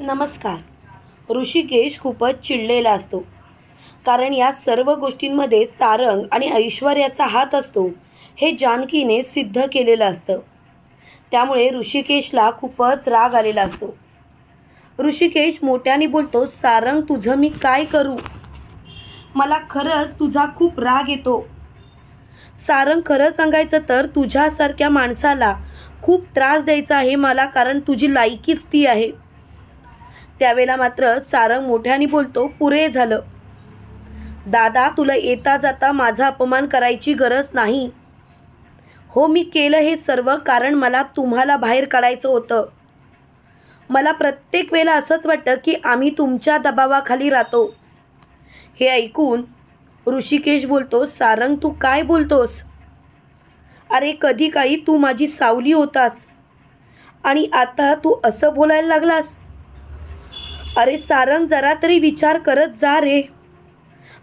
नमस्कार. ऋषिकेश खूपच चिडलेला असतो. कारण या सर्व गोष्टींमध्ये सारंग आणि ऐश्वर्याचा हात असतो हे जानकीने सिद्ध केलेलं असतं. त्यामुळे ऋषिकेशला खूपच राग आलेला असतो. ऋषिकेश मोठ्याने बोलतो सारंग तुझं मी काय करू? मला खरंच तुझा खूप राग येतो. सारंग खरं सांगायचं तर तुझ्यासारख्या माणसाला खूप त्रास द्यायचा आहे मला कारण तुझी लायकीच ती आहे. त्यावेळेला मात्र सारंग मोठ्याने बोलतो पुरे झालं. दादा तुला येता जाता माझा अपमान करायची गरज नाही. हो मी केलं हे सर्व कारण मला तुम्हाला बाहेर काढायचं होतं. मला प्रत्येक वेळेला असंच वाटतं की आम्ही तुमच्या दबावाखाली राहतो. हे ऐकून ऋषिकेश बोलतो सारंग तू काय बोलतोस? अरे कधी काळी तू माझी सावली होतास आणि आता तू असं बोलायला लागलास. अरे सारंग जरा तरी विचार करत जा रे.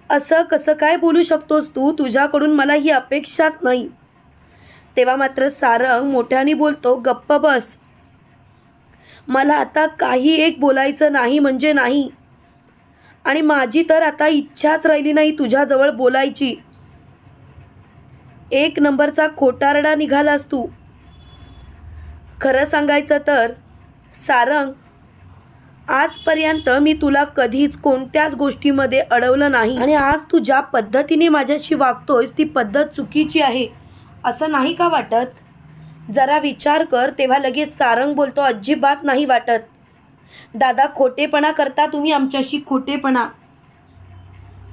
असं कसं काय बोलू शकतोस तू? तुझ्याकडून मला ही अपेक्षाच नाही. तेव्हा मात्र सारंग मोठ्याने बोलतो गप्प बस. मला आता काही एक बोलायचं नाही म्हणजे नाही. आणि माझी तर आता इच्छाच राहिली नाही तुझ्याजवळ बोलायची. एक नंबरचा खोटारडा निघालास तू. खरं सांगायचं तर सारंग आजपर्यंत मी तुला कधीच कोणत्याच गोष्टीमध्ये अडवलं नाही. आणि आज तू ज्या पद्धतीने माझ्याशी वागतोयस ती पद्धत चुकीची आहे. असं नाही का वाटत? जरा विचार कर तेव्हा लगेच सारंग बोलतो अजिबात नाही वाटत. दादा खोटेपणा करता तुम्ही आमच्याशी खोटेपणा.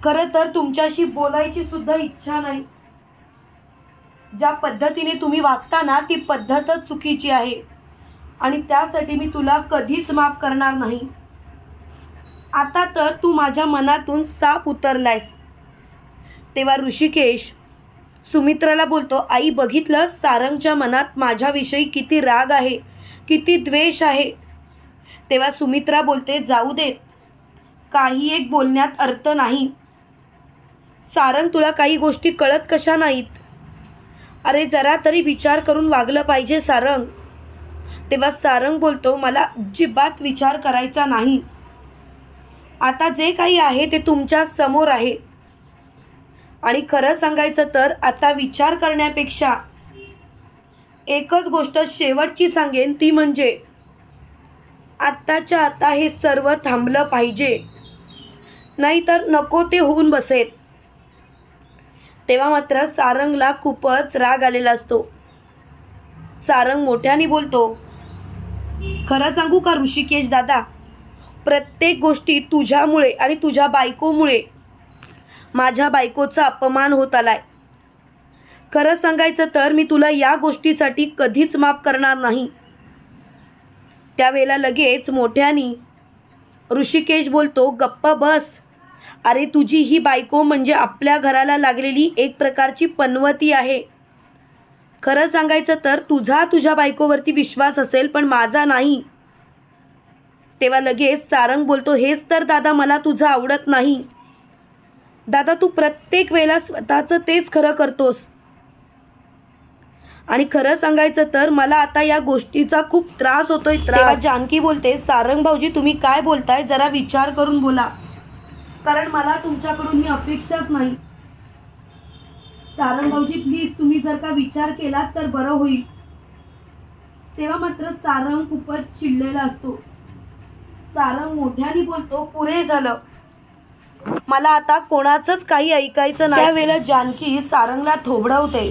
खरं तर तुमच्याशी बोलायची सुद्धा इच्छा नाही. ज्या पद्धतीने तुम्ही वागता ना ती पद्धतच चुकीची आहे. आणि त्यासाठी मी तुला कधीच माफ करणार नाही. आता तर तू माझ्या मनातून साफ उतरलायस. तेव्हा ऋषिकेश सुमित्राला बोलतो आई बघितलं? सारंगच्या मनात माझ्याविषयी किती राग आहे किती द्वेष आहे. तेव्हा सुमित्रा बोलते जाऊ देत. काही एक बोलण्यात अर्थ नाही. सारंग तुला काही गोष्टी कळत कशा नाहीत? अरे जरा तरी विचार करून वागलं पाहिजे सारंग. तेव्हा सारंग बोलतो मला अजिबात विचार करायचा नाही. आता जे काही आहे ते तुमच्यासमोर आहे. आणि खरं सांगायचं तर आता विचार करण्यापेक्षा एकच गोष्ट शेवटची सांगेन ती म्हणजे आत्ताच्या आता हे सर्व थांबलं पाहिजे. नाहीतर नको ते होऊन बसेल. तेव्हा मात्र सारंगला खूपच राग आलेला असतो. सारंग मोठ्याने बोलतो खरं सांगू का ऋषिकेश दादा? प्रत्येक गोष्टी तुझ्यामुळे आणि तुझ्या बायकोमुळे माझ्या बायकोचा अपमान होत आलाय. खरं सांगायचं तर मी तुला या गोष्टीसाठी कधीच माफ करणार नाही. त्यावेळेला लगेच मोठ्यानी ऋषिकेश बोलतो गप्प बस. अरे तुझी ही बायको म्हणजे आपल्या घराला लागलेली एक प्रकारची पनवती आहे. खरं सांगायचं तर तुझा तुझ्या बायकोवरती विश्वास असेल पण माझा नाही. तेव्हा लगेच सारंग बोलतो हेच तर दादा मला तुझं आवडत नाही. दादा तू प्रत्येक वेळेला स्वतःचं तेच खरं करतोस. आणि खरं सांगायचं तर मला आता या गोष्टीचा खूप त्रास होतोय त्रास. जानकी बोलते सारंग भाऊजी तुम्ही काय बोलताय? जरा विचार करून बोला. कारण मला तुमच्याकडून ही अपेक्षाच नाही. सारंगभाऊजी प्लीज तुम्ही जर का विचार केलात तर बरं होईल. तेव्हा मात्र सारंग खूपच चिडलेला असतो. सारंग मोठ्याने बोलतो पुरे झालं. मला आता कोणाचंच काही ऐकायचं नाही. त्यावेळेला जानकी सारंगला थोबडवते.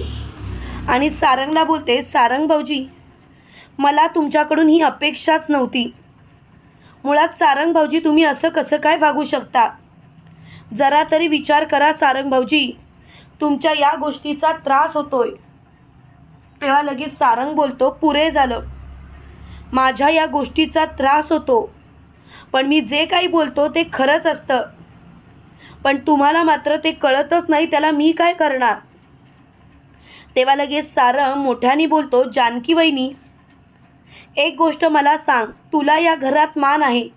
आणि सारंगला बोलते सारंग भाऊजी मला तुमच्याकडून ही अपेक्षाच नव्हती. मुळात सारंग भाऊजी तुम्ही असं कसं काय वागू शकता? जरा तरी विचार करा सारंग भाऊजी. तुमच्या या गोष्टीचा त्रास होतोय. तेव्हा लगेच सारंग बोलतो पुरे झालं. माझ्या या गोष्टीचा त्रास होतो. पण मी जे काही बोलतो ते खरंच असतं. पण तुम्हाला मात्र ते कळतच नाही त्याला मी काय करणार? तेव्हा लगेच सारंग मोठ्याने बोलतो जानकी वहिनी एक गोष्ट मला सांग. तुला या घरात मान आहे.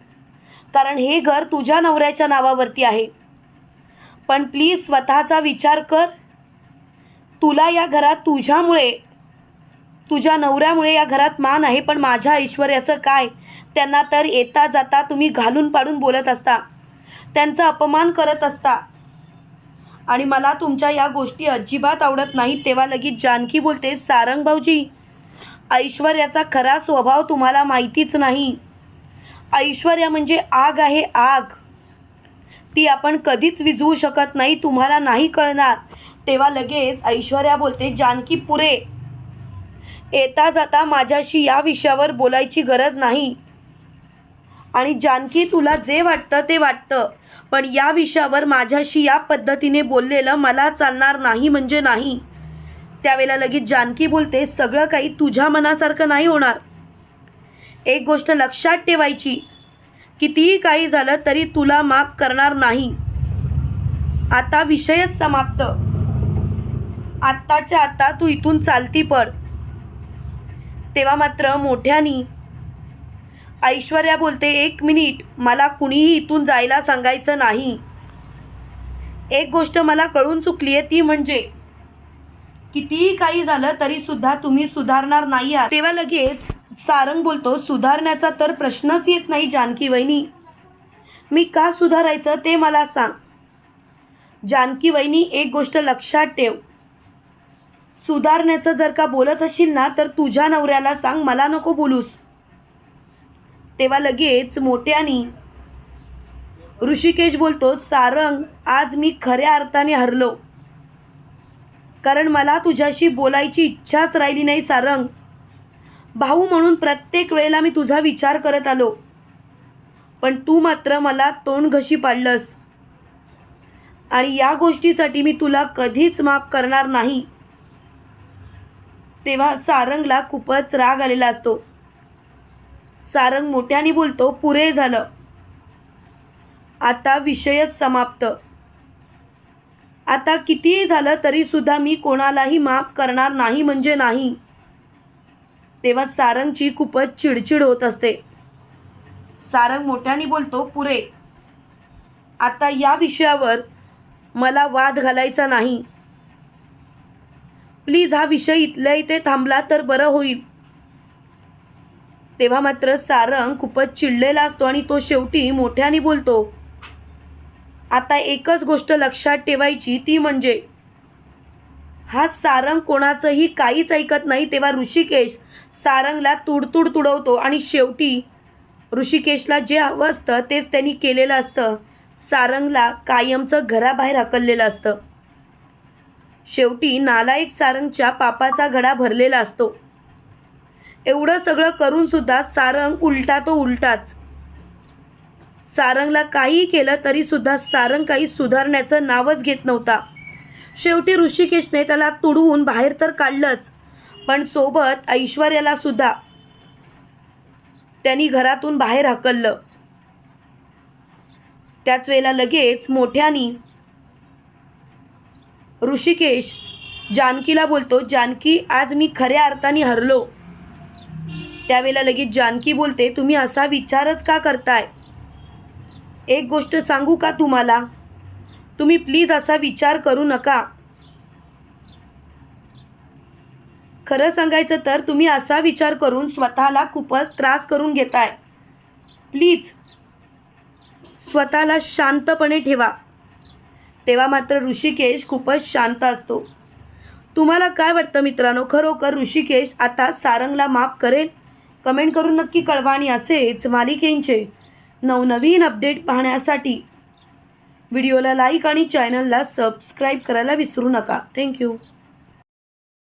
कारण हे घर तुझ्या नवऱ्याच्या नावावरती आहे. पण प्लीज स्वतःचा विचार कर. तुला या घरात तुझ्यामुळे तुझ्या नवऱ्यामुळे या घरात मान आहे पण माझ्या ऐश्वर्याचं काय? त्यांना तर येता जाता तुम्ही घालून पाडून बोलत असता. त्यांचा अपमान करत असता. आणि मला तुमच्या या गोष्टी अजिबात आवडत नाहीत. तेव्हा लगेच जानकी बोलते सारंग भाऊजी ऐश्वर्याचा खरा स्वभाव तुम्हाला माहितीच नाही. ऐश्वर्या म्हणजे आग आहे आग. ती आपण कधीच विझवू शकत नाही तुम्हाला नाही कळणार. तेव्हा लगेच ऐश्वर्या बोलते जानकी पुरे येता जाता माझ्याशी या विषयावर बोलायची गरज नाही. आणि जानकी तुला जे वाटतं ते वाटतं पण या विषयावर माझ्याशी या पद्धतीने बोललेलं मला चालणार नाही म्हणजे नाही. त्यावेळेला लगेच जानकी बोलते सगळं काही तुझ्या मनासारखं नाही होणार. एक गोष्ट लक्षात ठेवायची कितीही काही झालं तरी तुला माफ करणार नाही. आता विषयच समाप्त. आत्ताच्या आता तू इथून चालती पड. तेव्हा मात्र मोठ्यानी ऐश्वर्या बोलते एक मिनिट मला कुणीही इथून जायला सांगायचं नाही. एक गोष्ट मला कळून चुकली आहे ती म्हणजे कितीही काही झालं तरी सुद्धा तुम्ही सुधारणार नाही आहात. तेव्हा लगेच सारंग बोलतो सुधारण्याचा तर प्रश्नच येत नाही जानकी वहिनी. मी का सुधारायचं ते मला सांग. जानकी वहिनी एक गोष्ट लक्षात ठेव. सुधारण्याचं जर का बोलत असशील ना तर तुझ्या नवऱ्याला सांग मला नको बोलूस. तेव्हा लगेच मोठ्यानी ऋषिकेश बोलतो सारंग आज मी खऱ्या अर्थाने हरलो. कारण मला तुझ्याशी बोलायची इच्छाच राहिली नाही सारंग. भाऊ म्हणून प्रत्येक वेळेला मी तुझा विचार करत आलो. पण तू मात्र मला तोंड घशी पाडलंस. आणि या गोष्टीसाठी मी तुला कधीच माफ करणार नाही. तेव्हा सारंगला खूपच राग आलेला असतो. सारंग मोठ्याने बोलतो पुरे झालं. आता विषयच समाप्त. आता कितीही झालं तरी सुद्धा मी कोणालाही माफ करणार नाही म्हणजे नाही. तेव्हा सारंगची खूपच चिडचिड होत असते. सारंग मोठ्याने बोलतो पुरे आता या विषयावर मला वाद घालायचा नाही. प्लीज हा विषय इथल्या इथे थांबला तर बरं होईल. तेव्हा मात्र सारंग खूपच चिडलेला असतो आणि तो शेवटी मोठ्याने बोलतो आता एकच गोष्ट लक्षात ठेवायची ती म्हणजे हा सारंग कोणाचंही काहीच ऐकत नाही तेव्हा ऋषिकेश सारंगला तुडतुड तुडवतो आणि शेवटी ऋषिकेशला जे हवं असतं तेच त्यांनी केलेलं असतं. सारंगला कायमचं घराबाहेर हकललेलं असतं. शेवटी नालायक सारंगच्या पापाचा घडा भरलेला असतो. एवढं सगळं करून सुद्धा सारंग उलटा तो उलटाच. सारंगला काही केलं तरी सुद्धा सारंग काही सुधारण्याचं नावच घेत नव्हता. शेवटी ऋषिकेशने त्याला तुडवून बाहेर तर काढलंच. पण सोबत ऐश्वर्याला सुद्धा. त्यांनी घरातून बाहेर हकललं. त्याच वेळेला लगेच मोठ्यानी ऋषिकेश जानकीला बोलतो जानकी आज मी खऱ्या अर्थाने हरलो. त्यावेळेला लगेच जानकी बोलते तुम्ही असा विचारच का करताय? एक गोष्ट सांगू का तुम्हाला? तुम्ही प्लीज असा विचार करू नका. खरं सांगायचं तर तुम्ही असा विचार करून स्वतःला खूपच त्रास करून घेताय. प्लीज स्वतःला शांतपणे ठेवा. तेव्हा मात्र ऋषिकेश खूपच शांत असतो. तुम्हाला काय वाटतं मित्रांनो? खरोखर ऋषिकेश आता सारंगला माफ करेल? कमेंट करून नक्की कळवा आणि असेच मालिकेंचे नवनवीन अपडेट पाहण्यासाठी व्हिडिओला लाईक आणि चॅनलला सबस्क्राईब करायला विसरू नका. थँक्यू.